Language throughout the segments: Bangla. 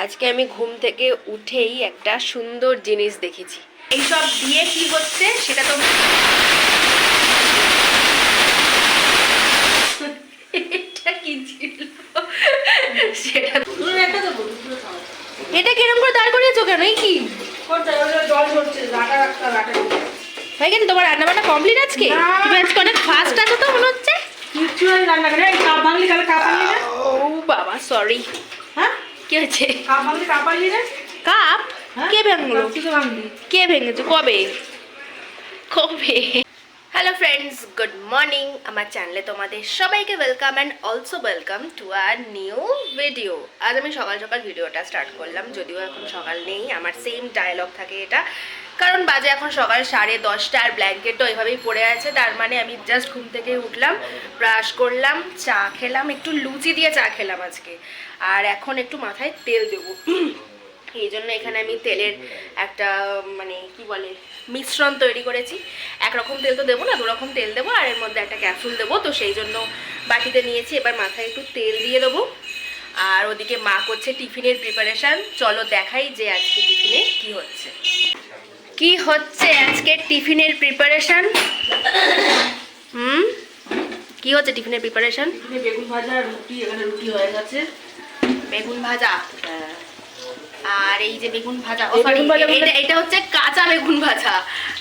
আজকে আমি ঘুম থেকে উঠেই একটা সুন্দর জিনিস দেখেছি। এইসব দিয়ে কি হচ্ছে সেটা তো এটা কি ছিল? সেটা এটা কিরম করে দাঁড় করিয়েছো কেন? এই কি? হয়ে গেছে তোমার রান্না বান্না কমপ্লিট আজকে তুমি আজকে অনেক ফাস্ট আছো তো মনে হচ্ছে? কিচ্ছু আমি রান্না করে কাপ ভাঙলি কাপ আনলি না ও বাবা সরি হ্যাঁ? কি হয়েছে কাপ হ্যাঁ? কে ভাঙলি? কে ভেঙেছে? কবে? কবে? হ্যালো ফ্রেন্ডস গুড মর্নিং আমার চ্যানেলে তোমাদের সবাইকে welcome and also welcome to our new video আজ আমি সকাল সকাল ভিডিওটা স্টার্ট করলাম যদিও এখন সকাল নেই আমার সেম ডায়লগ থাকে এটা। কারণ বাজে এখন সকাল সাড়ে দশটা আর ব্ল্যাঙ্কেটও এভাবেই পড়ে আছে, তার মানে আমি জাস্ট ঘুম থেকে উঠলাম ব্রাশ করলাম, চা খেলাম, একটু লুচি দিয়ে চা খেলাম আজকে। আর এখন একটু মাথায় তেল দেবো। এই জন্য এখানে আমি তেলের একটা মানে কি বলে, মিশ্রণ তৈরি করেছি। একরকম তেল তো দেবো না দু রকম তেল দেবো, আর এর মধ্যে একটা ক্যাপসুল দেবো, তো সেই জন্য বাটিতে নিয়েছি, এবার মাথায় একটু তেল দিয়ে দেবো। আর ওদিকে মা করছে টিফিনের প্রিপারেশন চলো দেখাই যে আজকে টিফিনে কি হচ্ছে। কি হচ্ছে আজকে টিফিনের প্রিপারেশন হুম? কি হচ্ছে টিফিনের প্রিপারেশন বেগুন ভাজা আর রুটি এখানে রুটি হয়ে গেছে। বেগুন ভাজা? হ্যাঁ। আর এই যে বেগুন ভাজা ও সরি ভাজা বলতে- এটা এটা হচ্ছে কাঁচা বেগুন ভাজা।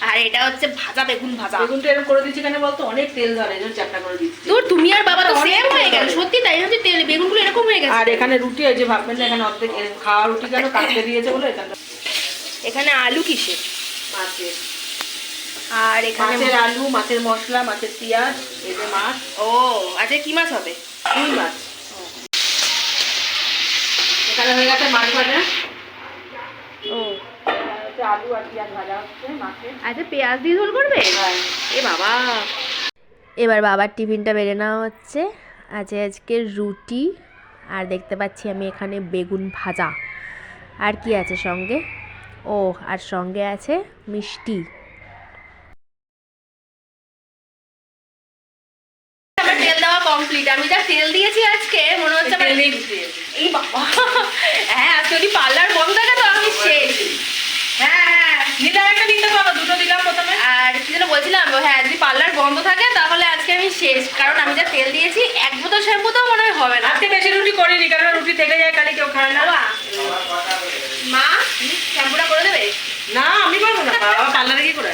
আর এটা হচ্ছে ভাজা বেগুন ভাজা। বেগুনটা এরকম করে দিচ্ছি কেন বলতো? অনেক তেল ধরে এই জন্য চ্যাপটা করে দিচ্ছি তোর তুমি আর বাবা তো সেম হয়ে গেল সত্যি তাই হচ্ছে তেল বেগুনগুলো এরকম হয়ে গেছে। আর এখানে রুটি এই যে ভাববেন না এখানে অর্ধেক খাওয়া রুটি কেন? কাটতে দিয়েছে বলে এখানটা এখানে আলু কিসের? মাছের। আর এখানে মাছের আলু মাছের মশলা মাছের পেঁয়াজ এই যে মাছ। ও আজকে কি মাছ হবে? রুই মাছ। এখানে হয়ে গেছে মাছ ভাজা। ও। আলু আর পেঁয়াজ ভাজা হচ্ছে মাছের। আচ্ছা পেঁয়াজ দিয়ে ঝোল করবে? হ্যাঁ। এ বাবা। এবার বাবার টিফিনটা বেড়ে নেওয়া হচ্ছে। আছে আজকে রুটি। আর দেখতে পাচ্ছি আমি এখানে বেগুন ভাজা। আর কি আছে সঙ্গে? ও আর সঙ্গে আছে মিষ্টি। তেল দেওয়া কমপ্লিট আমি যা তেল দিয়েছি আজকে মনে হচ্ছে আমার এই বাবা। হ্যাঁ আজকে যদি পার্লার বন্ধ থাকে তো আমি শেষ। হ্যাঁ হ্যাঁ। নিতে একটা নিতে পারো দুটো দিলাম প্রথমে। আর কি যেন বলছিলাম হ্যাঁ যদি পার্লার বন্ধ থাকে তাহলে আজকে আমি শেষ। কারণ আমি যা তেল দিয়েছি এক বোতল শ্যাম্পু তো মনে হয় হবে না। আজকে বেশি রুটি করিনি কারণ রুটি থেকে যায় কালি কেউ খায় না। মা? শ্যাম্পুটা করে দেবে? না আমি পারব না বাবা। পার্লারে কি করে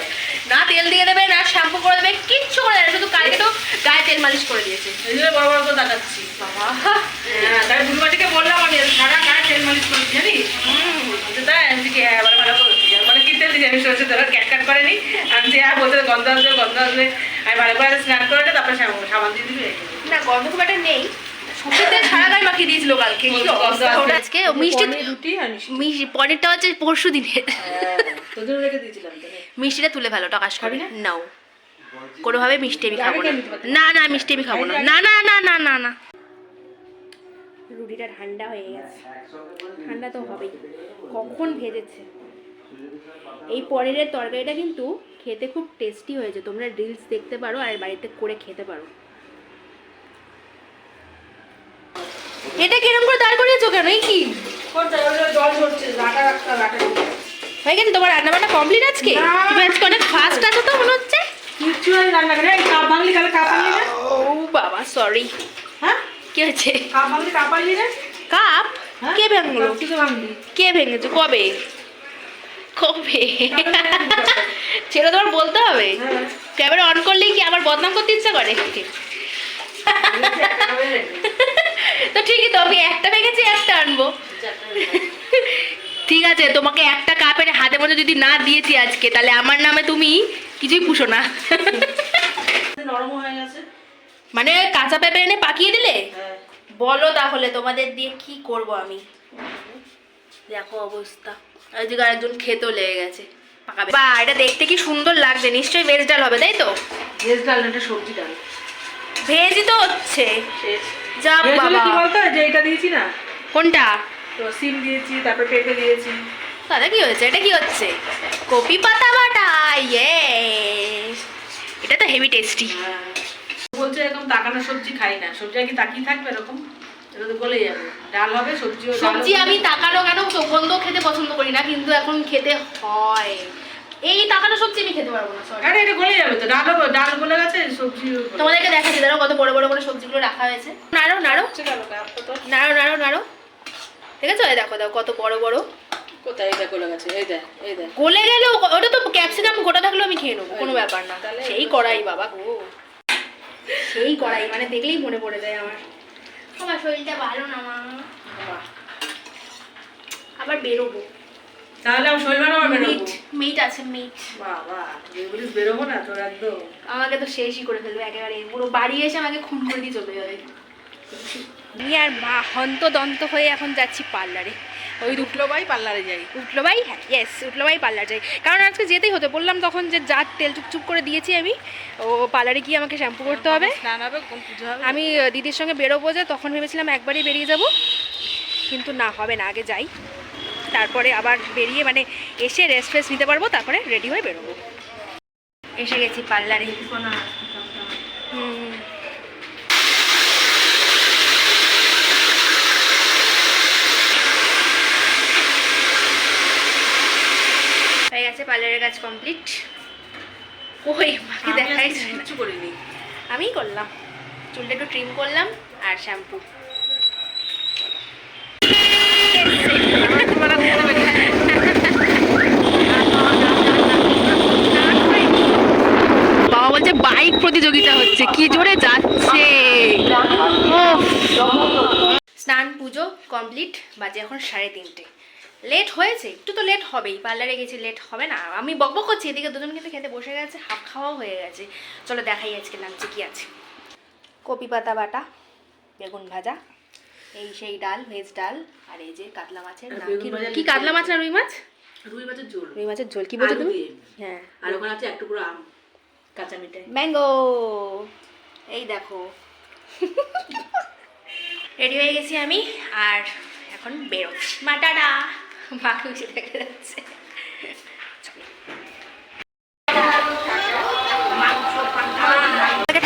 না তেল দিয়ে দেবে না শ্যাম্পু করে দেবে কিচ্ছু করে দেবে শুধু কালকে তো গায়ে তেল মালিশ করে দিয়েছে। এই জন্য বড় বড় করে দেখাচ্ছি। বাবা। হ্যাঁ তাই বুড়িমাটিকে বললাম আমি সারা গায়ে তেল মালিশ করেছি জানিস? বলছে তাই আমি কি হ্যাঁ এবার ভালো করেছি আমি কি তেল দিচ্ছি আমি সরষে তেল ক্যাট ক্যাট করেনি? আমি যে হ্যাঁ বলতে গন্ধ আসবে গন্ধ আসবে। আমি ভালো করে স্নান করে তারপরে সাবান দিয়ে দিবি। না গন্ধ খুব একটা নেই। আজকে মিষ্টি পনিরটা হচ্ছে পরশু দিনের। মিষ্টিটা তুলে ফেলো টাকাশ খাবি খাবি না? নাও কোনোভাবে মিষ্টি আমি খাব না? না না মিষ্টি আমি খাব না। না না না না না না। রুটিটা ঠান্ডা হয়ে গেছে। ঠান্ডা তো হবেই। কখন ভেজেছে? এই পনিরের তরকারিটা কিন্তু খেতে খুব টেস্টি হয়েছে। তোমরা রিলস দেখতে পারো আর বাড়িতে করে খেতে পারো। এটা কিরম করে দাঁড় করিয়েছো কেন? এই কি? হয়ে গেছে তোমার রান্না বান্না কমপ্লিট আজকে তুমি আজকে অনেক ফাস্ট আছো তো মনে হচ্ছে? কাপ ও বাবা সরি হ্যাঁ? কি হয়েছে? কাপ হ্যাঁ? কে ভাঙলো? কে ভেঙেছে? কবে? কবে? সেটা তোমার বলতে হবে? হ্যাঁ। ক্যামেরা অন করলেই কি আবার বদনাম করতে ইচ্ছা করে? তো ঠিকই তো আমি একটা ভেঙেছি একটা আনব। ঠিক আছে তোমাকে একটা কাপ এনে হাতে মধ্যে যদি না দিয়েছি আজকে তাহলে আমার নামে তুমি কিছুই পুষো না। নরম হয়ে গেছে। মানে কাঁচা পেঁপে এনে পাকিয়ে দিলে? হ্যাঁ। বলো তাহলে তোমাদের দিয়ে কি করব আমি? দেখো অবস্থা। আজকে আরেকজন খেতেও লেগে গেছে। বা এটা দেখতে কি সুন্দর লাগছে নিশ্চয়ই ভেজ ডাল হবে তাই তো? ভেজ ডাল এটা সবজি ডাল। ভেজই তো হচ্ছে। যা বাবা। কি বলতো? যে এটা দিয়েছি না? কোনটা? তো সিম দিয়েছি তারপরে পেঁপে দিয়েছি। দাদা কি হয়েছে? এটা কি হচ্ছে? কপি পাতা বাটা ইয়ে এটা তো হেভি টেস্টি হ্যাঁ। বলছে এরকম তাকানো সবজি খাই না। সবজি কি তাকিয়ে থাকবে এরকম? এটা তো গলে যাবে। ডাল হবে সবজিও সবজি আমি তাকানো কেন? সুগন্ধ খেতে পছন্দ করি না কিন্তু এখন খেতে হয়। এই তাকানো সবজি আমি খেতে পারব না সরি আরে এটা গলে যাবে তো। ডাল ডাল গলে গেছে সবজি তোমাদেরকে দেখাচ্ছি ধরো কত বড় বড় করে সবজিগুলো রাখা হয়েছে। নাড়ো নাড়ো। নাড়ো নাড়ো নাড়ো ঠিক আছে ওই দেখো দেখো কত বড় বড়। কোথায়? এটা গলে গেছে। এই দেখ এই দেখ। গলে গেলেও ওটা তো ক্যাপসিকাম গোটা থাকলেও আমি খেয়ে নেব কোনো ব্যাপার না। তাহলে- সেই কড়াই বাবা গো। সেই কড়াই মানে দেখলেই মনে পড়ে যায় আমার। আমার শরীরটা ভালো না মা। আবার বেরোবো। তাহলে আমি শৈল আমার বেরোবো মিট আছে মিট বাবা বেরোবো না তোর একদম। আমাকে তো শেষই করে ফেলবে একেবারে। পুরো বাড়ি এসে আমাকে খুন করে দিয়ে চলে যাবে। আমি আর মা হন্ত দন্ত হয়ে এখন যাচ্ছি পার্লারে। ওই দুটো উঠল ভাই পার্লারে যাই। উঠল ভাই হ্যাঁ ইয়েস উঠল ভাই পার্লার যাই। কারণ আজকে যেতেই হতো। বললাম তখন যে যা তেল চুপচুপ করে দিয়েছি আমি ও পার্লারে গিয়ে আমাকে শ্যাম্পু করতে হবে। স্নান হবে কোন পুজো হবে। আমি দিদির সঙ্গে বেরোবো যে তখন ভেবেছিলাম একবারই বেরিয়ে যাব। কিন্তু না হবে না আগে যাই। তারপরে আবার বেরিয়ে মানে এসে রেস্ট ফ্রেস্ট নিতে পারব তারপরে রেডি হয়ে বেরোবো। এসে গেছি পার্লারে। হুম। হয়ে গেছে পার্লারের কাজ কমপ্লিট ওই মাকে দেখাই। কিচ্ছু করিনি। আমিই করলাম। চুলটা একটু ট্রিম করলাম আর শ্যাম্পু বাবা বলছে বাইক প্রতিযোগিতা হচ্ছে কি জোরে যাচ্ছে? স্নান পুজো কমপ্লিট বাজে এখন সাড়ে তিনটে। লেট হয়েছে একটু তো লেট হবেই পার্লারে গেছি লেট হবে না। আমি বকবক করছি এদিকে দুজন কিন্তু খেতে বসে গেছে হাফ খাওয়াও হয়ে গেছে। চলো দেখাই আজকে লাঞ্চে কি আছে। কপি পাতা বাটা বেগুন ভাজা এই সেই ডাল ভেজ ডাল আর এই যে কাতলা মাছের কি? কাতলা মাছ। না রুই মাছ? রুই মাছের ঝোল। রুই মাছের ঝোল কি বলছো তুমি? হ্যাঁ। আর ওখানে আছে এক টুকরো আম। কাঁচা মিঠাই ম্যাঙ্গো। এই দেখো। রেডি হয়ে গেছি আমি আর এখন বেরোচ্ছি। মাটাডা মাকে বসে দেখা যাচ্ছে।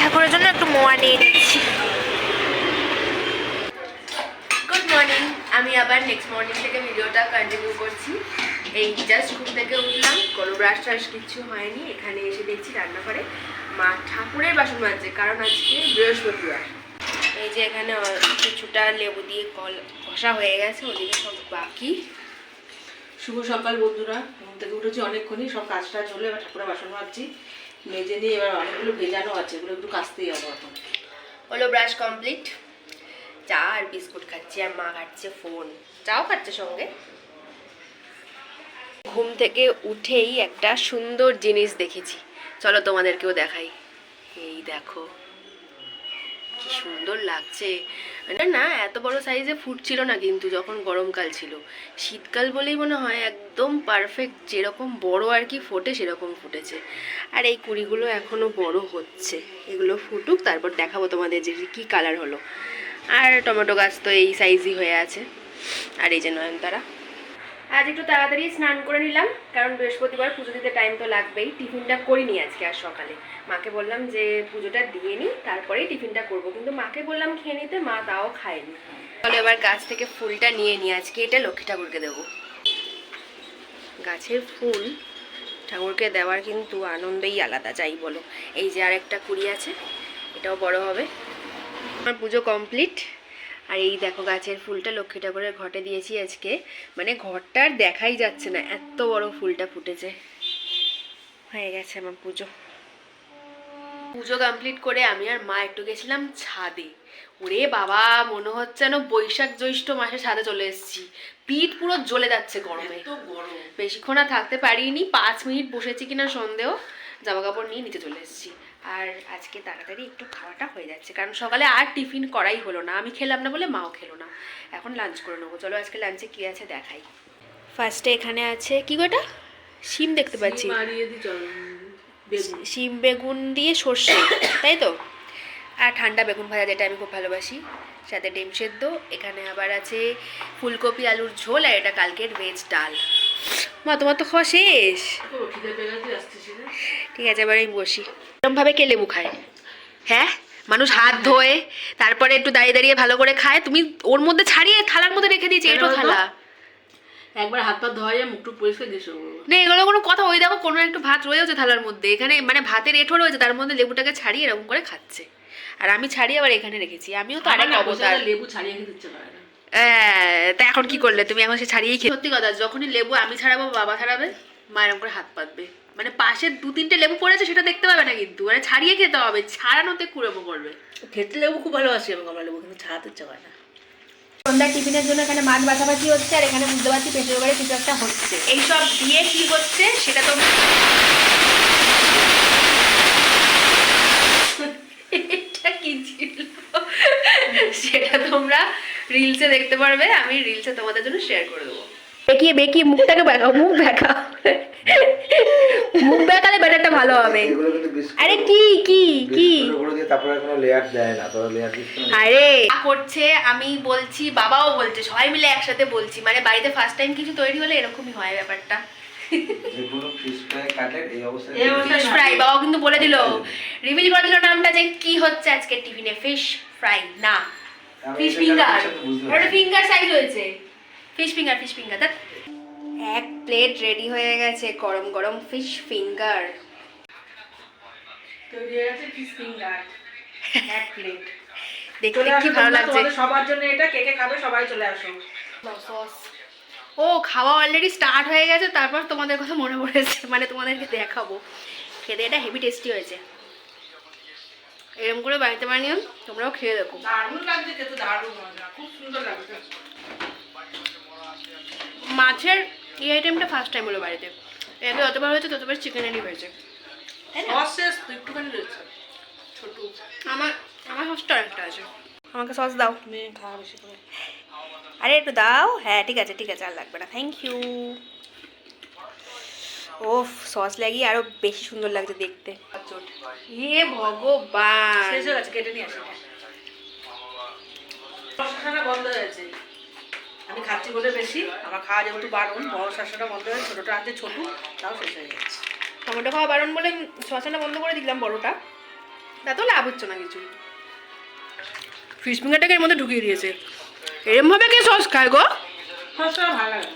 ঠাকুরের জন্য একটু মোয়া নিয়ে নিচ্ছি। গুড মর্নিং আমি আবার নেক্সট মর্নিং থেকে ভিডিওটা কন্টিনিউ করছি। এই জাস্ট ঘুম থেকে উঠলাম কোনো ব্রাশ ট্রাশ কিচ্ছু হয়নি। এখানে এসে দেখছি রান্না করে মা ঠাকুরের বাসন মাজছে কারণ আজকে বৃহস্পতিবার। এই যে এখানে কিছুটা লেবু দিয়ে কল কষা হয়ে গেছে ওদিকে সব বাকি। শুভ সকাল বন্ধুরা। ঘুম থেকে উঠেছি অনেকক্ষণই সব কাজ টাজ হলো এবার ঠাকুরের বাসন মাজছি। মেজে নিয়ে এবার অনেকগুলো ভেজানো আছে এগুলো একটু কাচতেই হবে এখন হলো ব্রাশ কমপ্লিট চা আর বিস্কুট খাচ্ছি আর মা খাচ্ছে ফোন। চাও খাচ্ছে সঙ্গে? ঘুম থেকে উঠেই একটা সুন্দর জিনিস দেখেছি। চলো তোমাদেরকেও দেখাই। এই দেখো, কি সুন্দর লাগছে। না এত বড় সাইজে ফুটছিল না কিন্তু যখন গরমকাল ছিল। শীতকাল বলেই মনে হয় একদম পারফেক্ট যেরকম বড় আর কি ফোটে সেরকম ফুটেছে। আর এই কুড়িগুলো এখনও বড় হচ্ছে। এগুলো ফুটুক, তারপর দেখাবো তোমাদের যে কি কালার হলো। আর টমেটো গাছ তো এই সাইজই হয়ে আছে। আর এই যে নয়নতারা। আজ একটু তাড়াতাড়ি স্নান করে নিলাম, কারণ বৃহস্পতিবার পুজো দিতে টাইম তো লাগবেই। টিফিনটা করিনি আজকে আর সকালে। মাকে বললাম যে পুজোটা দিয়ে নিই তারপরেই টিফিনটা করব। কিন্তু মাকে বললাম খেয়ে নিতে, মা তাও খায়নি। তাহলে এবার গাছ থেকে ফুলটা নিয়ে নিই আজকে এটা লক্ষ্মী ঠাকুরকে দেবো। গাছের ফুল ঠাকুরকে দেওয়ার কিন্তু আনন্দই আলাদা, যাই বলো। এই যে আর একটা কুড়ি আছে, এটাও বড় হবে। আমার পুজো কমপ্লিট আর এই দেখো গাছের ফুলটা লক্ষ্মী ঠাকুরের ঘটে দিয়েছি আজকে। মানে ঘরটা আর দেখাই যাচ্ছে না এত বড় ফুলটা ফুটেছে। হয়ে গেছে আমার পুজো। পুজো কমপ্লিট করে আমি আর মা একটু গেছিলাম ছাদে। ওরে বাবা মনে হচ্ছে যেন বৈশাখ জ্যৈষ্ঠ মাসে ছাদে চলে এসেছি। পিঠ পুরো জ্বলে যাচ্ছে গরমে। গরম। বেশিক্ষণ আর থাকতে পারিনি পাঁচ মিনিট বসেছি কিনা সন্দেহ জামা কাপড় নিয়ে নিচে চলে এসেছি। আর আজকে তাড়াতাড়ি একটু খাওয়াটা হয়ে যাচ্ছে। কারণ সকালে আর টিফিন করাই হলো না। আমি খেলাম না বলে মাও খেলো না। এখন লাঞ্চ করে নেব। চলো আজকে লাঞ্চে কী আছে দেখাই। ফার্স্টে এখানে আছে কি গোটা শিম দেখতে পাচ্ছি। ইয়ে শিম বেগুন দিয়ে সর্ষে তাই তো? আর ঠান্ডা বেগুন ভাজা যেটা আমি খুব ভালোবাসি। সাথে ডিম সেদ্ধ। এখানে আবার আছে ফুলকপি আলুর ঝোল আর এটা কালকের ভেজ ডাল। মা তোমার তো খাওয়া শেষ? ঠিক আছে এবার আমি বসি। এরকমভাবে কে লেবু খায়? হ্যাঁ? মানুষ হাত ধোয় তারপরে একটু দাঁড়িয়ে দাঁড়িয়ে ভালো করে খায়। তুমি ওর মধ্যে ছাড়িয়ে থালার মধ্যে রেখে দিয়েছি এটো থালা? একবার হাত পা ধোয়া যায় মুখটুক পরিষ্কার দিয়ে না এগুলো কোনো কথা ওই দেখো কোনো একটু ভাত রয়েছে থালার মধ্যে। এখানে মানে ভাতের এঁঠো রয়েছে তার মধ্যে লেবুটাকে ছাড়িয়ে এরকম করে খাচ্ছে। আর আমি ছাড়িয়ে আবার এখানে রেখেছি আমিও তো আরেক অবতার। লেবু ছাড়িয়ে খেতে না। হ্যাঁ, তা এখন কি করলে? তুমি এখন সে ছাড়িয়েই খেয়ে সত্যি কথা যখনই লেবু আমি ছাড়াবো বাবা ছাড়াবে? মা এরকম করে হাত পাতবে। মানে পাশে দু তিনটে লেবু পড়েছে সেটা দেখতে পাবে না কিন্তু। মানে ছাড়িয়ে খেতে হবে ছাড়ানোতে কুড়েবো করবে। খেতে লেবু খুব ভালোবাসি আমি কমলা লেবু কিন্তু ছাড়াতে ইচ্ছে করে না। সন্ধ্যার টিফিনের জন্য এখানে মাছ বাছাবাছি হচ্ছে আর এখানে বুঝতে পারছি পেটের বাড়ি কিছু একটা হচ্ছে। এইসব দিয়ে কি হচ্ছে সেটা তো এটা কি ছিল? সেটা তোমরা রিলসে দেখতে পারবে আমি রিলসে তোমাদের জন্য শেয়ার করে দেবো। বেঁকিয়ে বেঁকিয়ে মুখটাকে বেঁকাও মুখ বেঁকাও মুখ বেঁকালে ব্যাটারটা ভালো হবে। আরে কি কি কি? আরে। করছে আমি বলছি বাবাও বলছে সবাই মিলে একসাথে বলছি মানে বাড়িতে ফার্স্ট টাইম কিছু তৈরি হলে এরকমই হয় ব্যাপারটা। ফিশ ফ্রাই কাটের এই অবস্থায় এই অবস্থায় ফিশ ফ্রাই বাবাও কিন্তু বলে দিল। রিভিল করে দিল নামটা যে কি হচ্ছে আজকে টিফিনে? ফিশ ফ্রাই না। ফিশ ফিঙ্গার ওটা ফিঙ্গার সাইজ হয়েছে। ফিশ ফিঙ্গার ফিশ ফিঙ্গার দেখ। এক প্লেট রেডি হয়ে গেছে গরম গরম ফিশ ফিঙ্গার। দেখতে কি ভালো লাগছে। সবার জন্য এটা কে কে খাবে সবাই চলে আসো। ও খাওয়া অলরেডি স্টার্ট হয়ে গেছে তারপর তোমাদের কথা মনে পড়েছে মানে তোমাদেরকে দেখাবো। খেতে এটা হেভি টেস্টি হয়েছে। এরকম করে বাড়িতে বানিও তোমরাও খেয়ে দেখো। দারুণ লাগছে খেতে দারুণ খুব সুন্দর লাগছে। মাছের এই আইটেমটা ফার্স্ট টাইম হলো বাড়িতে। আগে যতবার হয়েছে ততবার চিকেনেরই হয়েছে। আমার আমার সসটা একটা আছে। আমাকে সস দাও। মেয়ে খাওয়া বেশি করে। আরে একটু দাও। হ্যাঁ ঠিক আছে ঠিক আছে আর লাগবে না। থ্যাংক ইউ ওফ সস লাগিয়ে আরও বেশি সুন্দর লাগছে দেখতে। হে ভগবান। শেষ হয়ে গেছে কেটে নিয়ে আসি। বন্ধ হয়েছে আমি খাচ্ছি বলে বেশি আমার খাওয়া যেহেতু বারণ বড় শাসনটা বন্ধ হয়ে ছোটোটা আছে ছোটো তাও শেষ হয়ে যাচ্ছে টমেটো খাওয়া বারণ বলে শসাটা বন্ধ করে দিলাম বড়টা তাতেও লাভ হচ্ছে না কিছু ফিশ ফিঙ্গারটাকে এর মধ্যে ঢুকিয়ে দিয়েছে। এরমভাবে কে সস খায় গো? সস ভালো লাগে।